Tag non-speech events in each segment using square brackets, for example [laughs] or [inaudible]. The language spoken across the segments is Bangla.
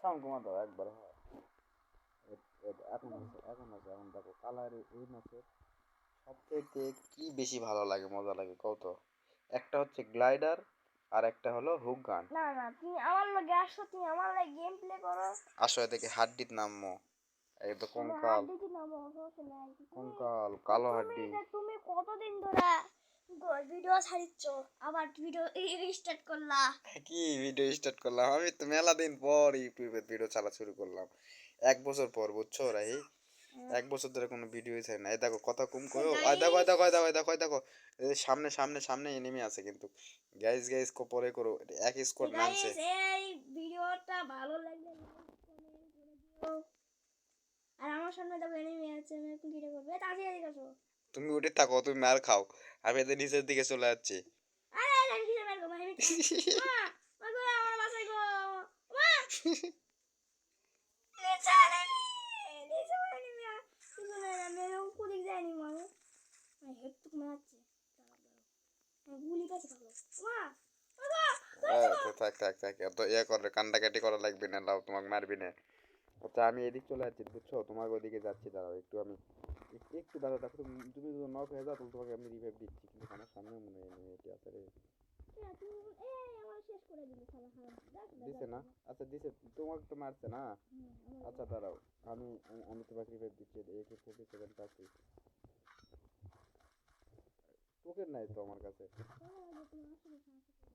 সাউন্ড কমা দাও একবার। হয় এখন আছে এখন আছে এখন দেখো কালার এই ম্যাচের সব থেকে কি বেশি ভালো লাগে মজা লাগে কত একটা হচ্ছে গ্লাইডার আর একটা হলো হুক গান না না তুমি আমার লগে আসো তুমি আমার লাগে গেম প্লে করো। আসো এদিকে হাড্ডিত নামো। এই তো তুমি কঙ্কাল। হাড্ডি কি নামো সমস্যা নাই। কঙ্কাল কালো তুমি হাড্ডি। তুমি কতদিন ধরে ভিডিও ছাড়িচ্ছ। আবার ভিডিও স্টার্ট করলা। কি ভিডিও স্টার্ট করলাম? আমি তো মেলা দিন পর ইউটিউবে ভিডিও চালা শুরু করলাম। এক বছর পর বুঝছ রাহি? এক বছর ধরে কোনো ভিডিও ছাড়ি না এই দেখো কথা কম করো ওই দেখো ওই দেখো ওই দেখো দেখো দেখো। সামনে সামনে সামনে এনিমি আছে কিন্তু। গাইস গাইস কো পরে করো। এক স্কোয়াড নামছে। এই ভিডিওটা ভালো লাগলে আর আমার সামনে দেখো এনিমি আছে আমি এখন কি করব। তাড়াতাড়ি আসো। তুমি উঠে থাকো তুমি মার খাও। আমি এদের নিচের দিকে চলে যাচ্ছি। [laughs] থাক থাক থাক এত ইয়ে করে কান্দাকাটি করা লাগবে না লাও তোমাকে মারবি না। আচ্ছা আমি এদিক চলে যাচ্ছি বুঝছ? তোমার ওইদিকে যাচ্ছি দাঁড়াও একটু আমি একটু দাঁড়াও দেখো তুমি যদি নক হয়ে যাও তাহলে তোমাকে আমি রিভাইভ দিচ্ছি কিন্তু আমার সামনে মনে হয় এনিমি এটি আছে রে দিছে না? আচ্ছা দিছে তোমাকে তো মারছে না? আচ্ছা দাঁড়াও আমি আমি- আমি তোমাকে রিভাইভ দিচ্ছি একে ফোর্টি সেভেন পাচ্ছি টোকেন নাই তো আমার কাছে আমার আগে তুমি আসলে সাহায্য করো।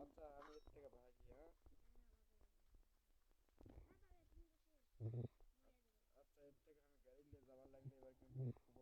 আচ্ছা আমি এর থেকে ভাগি হ্যাঁ আচ্ছা এর থেকে আমি গাড়ি নিয়ে যাওয়ার লাগলে এবার কিন্তু খুব উপরে উপরে ভাবে গাড়ি চালাই ভাগি উপরে এক স্কোয়াড রিভাইভ হচ্ছে আমি তোমাকে রিভাইভ দিমু কেমনে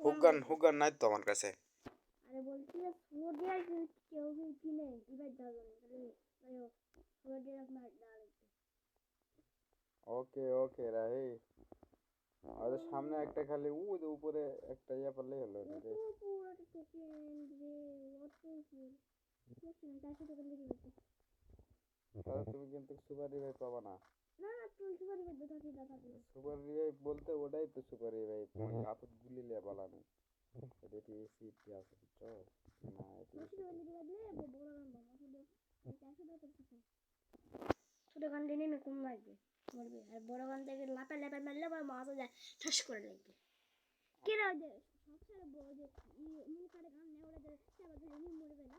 হুগান হুগান নাই তো আমার কাছে। আরে বলছি যে সুরদিয়ার কেউ কি কিনে আয়ো সুরদিয়ার আপনার ডাইরেক্ট ওকে ওকে রাহি। আর সামনে একটা খালি উ উপরে একটা ইয়া পারলেই হলো। তাহলে তুমি কিন্তু সুপার রিভাইভ পাবা না। না না তুই সুপার রিভাইভ বলতে ওটাই তো সুপার রিভাইভ। তোমার কাপড় গুলি লিয়ে বালানো। এটা এটি সিটি আছে বুঝছ না এটি বাবা শুধু ছোট গান দিনে আমি কম লাগবে মরবে। আর বড় গান থেকে লাপা লাপা মারলে আবার মাথা যায় ঠাস করে লাগবে। কে রে ওই যে সবচেয়ে বড় যে মুখ আর গান নেই ওরা যে চাবা এমনি মরবে না।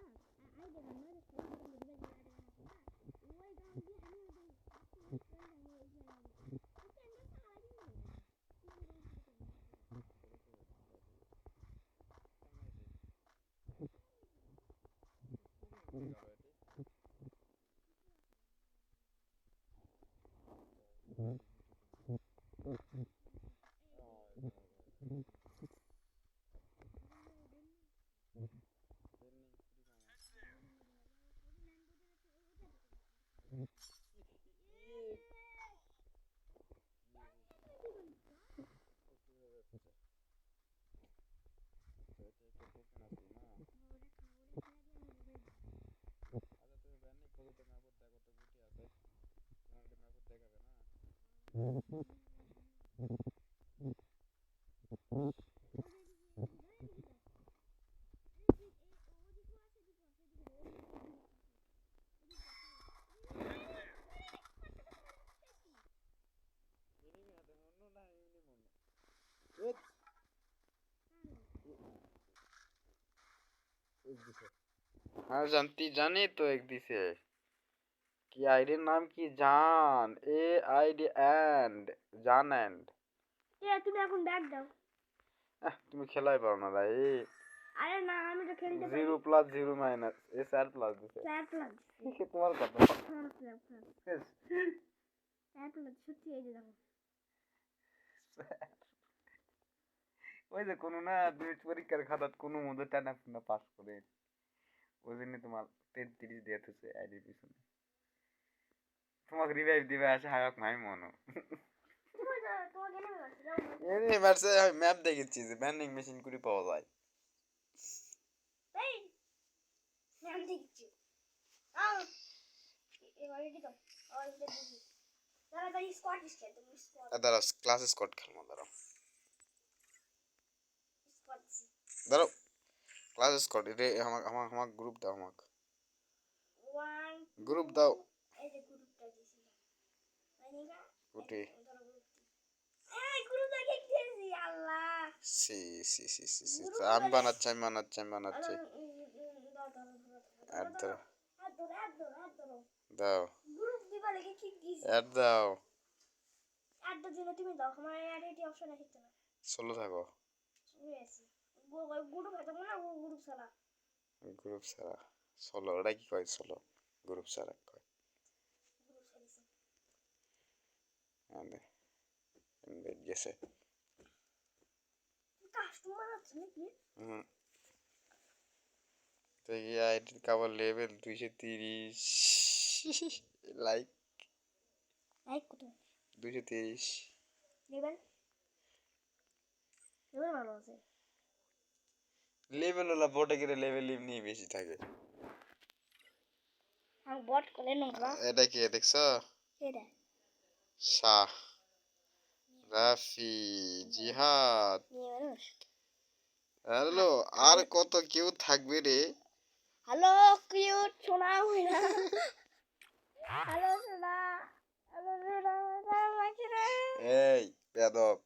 আর আই যে গান আর জানতি জানি তো এক দিছে কি আইডির নাম কি? জান। এ আইডি এন্ড জান এন্ড এ তুমি এখন ব্যাগ দাও। তুমি খেলাই পারো না ভাই। আরে না আমি তো খেলতে পারি জিরো প্লাস জিরো মাইনাস। এ স্যার প্লাস দিছে। স্যার প্লাস তোমার কথা? Sir plus sir plus. সত্যি এই যে দেখো। ওই যে কোনো না দুই পরীক্ষার খাতাত কোনো মধ্যে টানা পাস করে। ওই জন্য তোমার তেত্রিশ দিয়ে আইডি পিছনে। তোমাকে রিভাইভ দিবে আসে হায়ক নাই মনো। এমনি মারছে ম্যাপ দেখেছি যে ব্যান্ডিং মেশিন করে পাওয়া যায়। দাঁড়াও ক্লাস স্কট খেলব দাঁড়াও। দাঁড়াও ক্লাস স্কট এটা আমার আমার গ্রুপ দাও আমাকে। ওয়ান গ্রুপ দাও। এই যে মানিকা উঠে সি সি সি সি সি আমি বানাচ্ছি আমি বানাচ্ছি আমি বানাচ্ছি দাও অ্যাড দাও চলো থাকো গ্রুপ ওটা কি কয় চলো গ্রুপ ছাড়া কয় গ্রুপ সালিছে নাকি হুম তো এই আইডির কাবার লেভেল দুইশো তিরিশ লাইক লাইক কত দুইশো তিরিশ লেভেল লেভেল ভালো আছে লেভেল হলো বোটে গেলে লেভেল এমনি বেশি থাকে বট করে এটা কি দেখছ এটা শাহ রাফি জিহাদ হ্যালো আর কত কেউ থাকবে রে? হ্যালো সোনা হইনা হ্যালো সোনা হ্যালো লাগছে এই বেদব।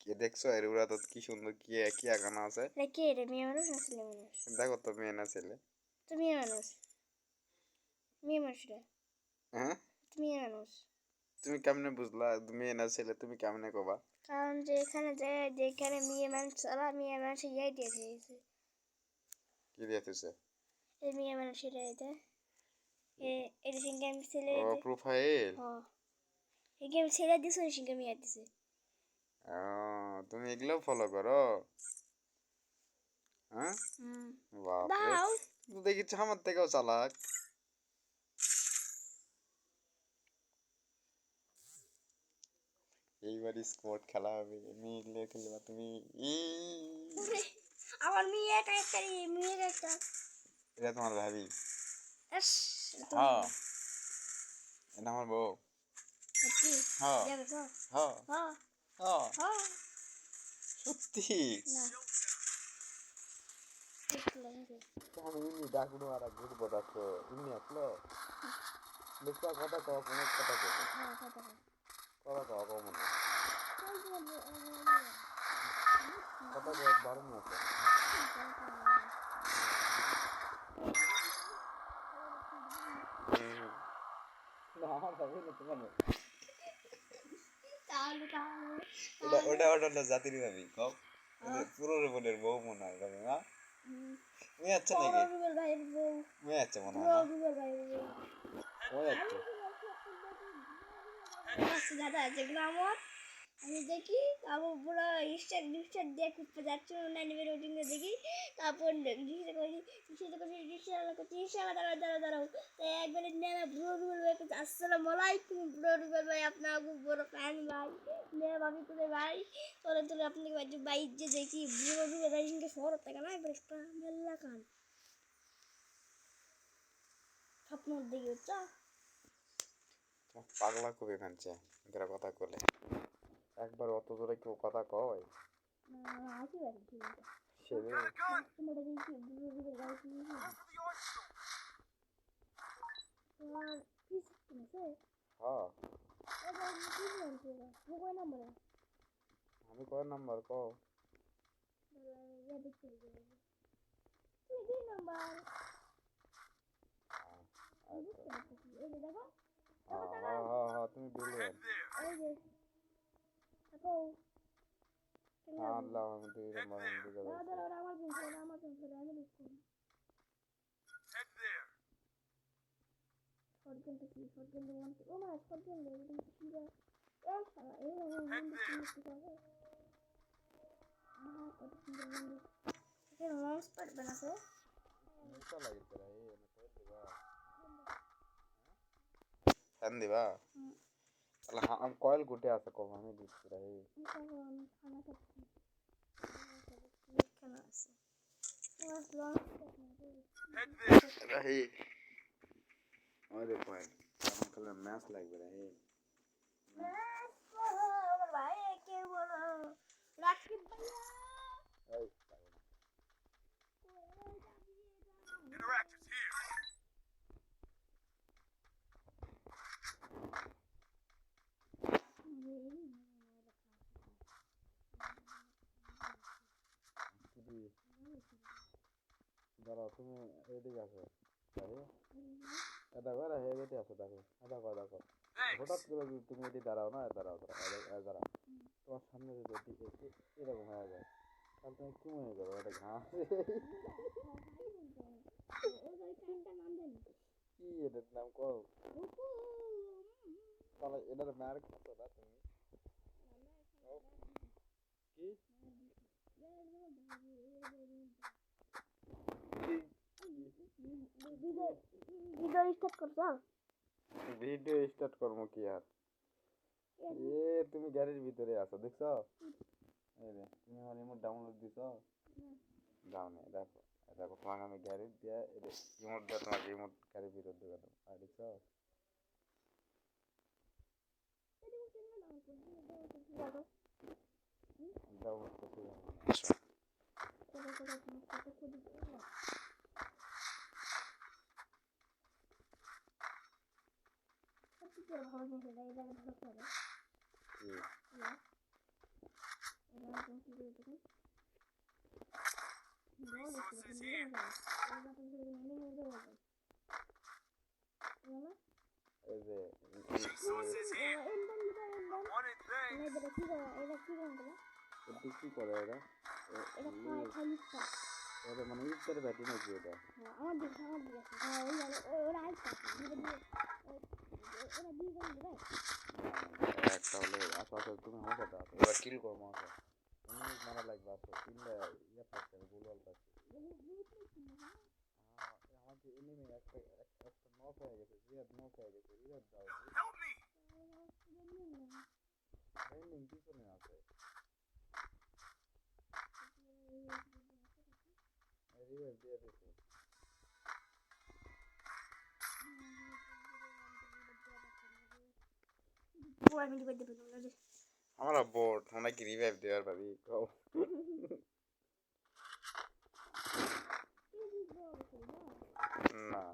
কে দেখছ? এর ওরা তো কি সুন্দর কি কি আগানো আছে। রে কে রে? মেয়ে মানুষ না ছেলে মানুষ? দেখো তো মেয়ে না ছেলে। তো মেয়ে মানুষ। মেয়ে মানুষ রে। হ্যাঁ? তুমি কেমনে বুঝলা? মেয়ে না ছেলে তুমি কেমনে কবা? কারণ যে যেখানে মেয়ে মানুষ চলা মেয়ে মানুষ ইয়ে দিয়ে দিয়েছে। কি দিয়েছে? এই মেয়ে মানুষের এটা। এটা সঙ্গে আমি ছেলে ও প্রোফাইল? এই গেম ছেলে দিছে ওই সঙ্গে মেয়ে দিছে ও তুমি এগুলো ফলো করো? হ্যাঁ? দাও। তো আমার থেকেও চালাক। এইবার স্কোয়াড খেলা হবে মিলে খেলবা তুমি। [laughs] আমার মেয়ে একটা একটা মেয়ের একটা। এটা তোমার ভাবি। হ্যাঁ। এটা আমার বউ। সত্যি? হ্যাঁ। হ্যাঁ। হ্যাঁ। ডাকুনো আর ঘুরব দেখো। ইনি আসলো? কথা কও কোনো কথা হ্যাঁ, কথা কও। মনে আছে ওটা ওটা ওটা জাতির ভাবি ওদের পুরো বোনের বউ মনে হয় না মেয়ে আছে নাকি মেয়ে আছে মনে হয় মেয়ে আছে দাদা যেগুলো আমার আমি দেখি তারপর পুরো ইনস্টার ইনস্টার দিয়ে খুঁজতে যাচ্ছি দেখি তারপর রিক্সা করি রিক্সা করি রিক্সা করছি রিক্সা দাঁড়াও দাঁড়াও দাঁড়াও তো একবারে বুড়ো ভাই করছে আসসালামু আলাইকুম বুড়ো রুবেল ভাই আপনার খুব বড় ফ্যান ভাই নে ভাবি তোদের ভাই তোলে তোলে আপনাকে ভাই ভাই যে দেখি বুড়ো রুবেল সঙ্গে শহর থেকে না একবার মেল্লা কান স্বপ্ন দেখি হচ্ছে পাগলা কবে এরা কথা কলে একবার অত জোরে কেউ কথা কয়? হ্যাঁ। আমি কয় নাম্বার কও? নাম্বার। হ্যাঁ হ্যাঁ হ্যাঁ হ্যাঁ তুমি বিলিয়ন এই যে দেখো কেমন লাগছে? আল্লাহ আমি দুই নম্বর আমি বুঝে দাঁড়া গেছি দাঁড়া ওরা আমার পেন্সিল ওরা আমার পেন্সিল আমি লিখছি শর্টগান তো কি শর্টগান তো মনে ও মা শর্টগান লে এটা কি রে এ শালা এই আমার বন্ধু কি লিখতে পারে আহা কত সুন্দর বন্ধু এখানে মাউস প্যাড বানাছে নিচা লাগিছে রে এই এনে কই দিবা ফ্যান দিবা হুম। তাহলে হ্যাঁ আমি কয়েল গুটে আছে কম আমি দিচ্ছি রে এই তারপর আমি খানা খাচ্ছি কেন আছে তোমার লং রাহি ওরে কয়েল আমার কালে ম্যাচ লাগবে রে এই আমার ভাই কে বলো রাকিব ভাইয়া এই Interactives here. কি দাঁড়াও তুমি এদিকে আসো। দেখো রে এদিকে আসো দেখো। দেখো দেখো। হঠাৎ করে যদি তুমি এদিকে দাঁড়াও না দাঁড়াও দাঁড়াও তোমার সামনে যদি এটি- এটি- এরকম হয়ে যায় তাহলে তুমি কি মনে করো এটা ঘাস? কি এটার নাম কও? তাহলে এটার মার কত না তুমি? কি? ভিডিও স্টার্ট করছ ভিডিও স্টার্ট করব কি আর এ তুমি গাড়ির ভিতরে আছো দেখছ এই তুমি আমার রিমোট ডাউনলোড দিছো যাও না দেখো দেখো তোমাকে আমি গাড়ি দিয়ে রিমোট দিয়ে তোমার রিমোট গাড়ির ভিতর ঢুকে দেবো আর দেখছ ডাউনলোড করতে যাব ভালো জিনিস এটা এটা ভালো করে কি Resources here. এই যে Resources here. Wanted things. এটি কি করে এরা এটা মানে ইফতার ব্যাটি নাকি এটা আমার দিকে আমার দিকে হ্যাঁ ওই ওরা আইসা ওরা দুই জন দেবে একটা হলে আসো আসো তুমি আমার সাথে আসো এবার কিল করব আসো তুমি মারা লাগবে আসো কিনলে ইয়ে পাচ্ছে গোলওয়াল পাচ্ছে আমাকে এনিমি একটা এক- একটা নক হয়ে গেছে রিয়াদ নক হয়ে গেছে রিয়াদ দাও Help me. ট্রেনিং পিছনে আছে রিয়াদ দিয়ে দিছে পুরা মিলি করে দেবে তোমরা আমরা বোর্ড আমরা কি রিভাইভ দেওয়ার ভাবি কও না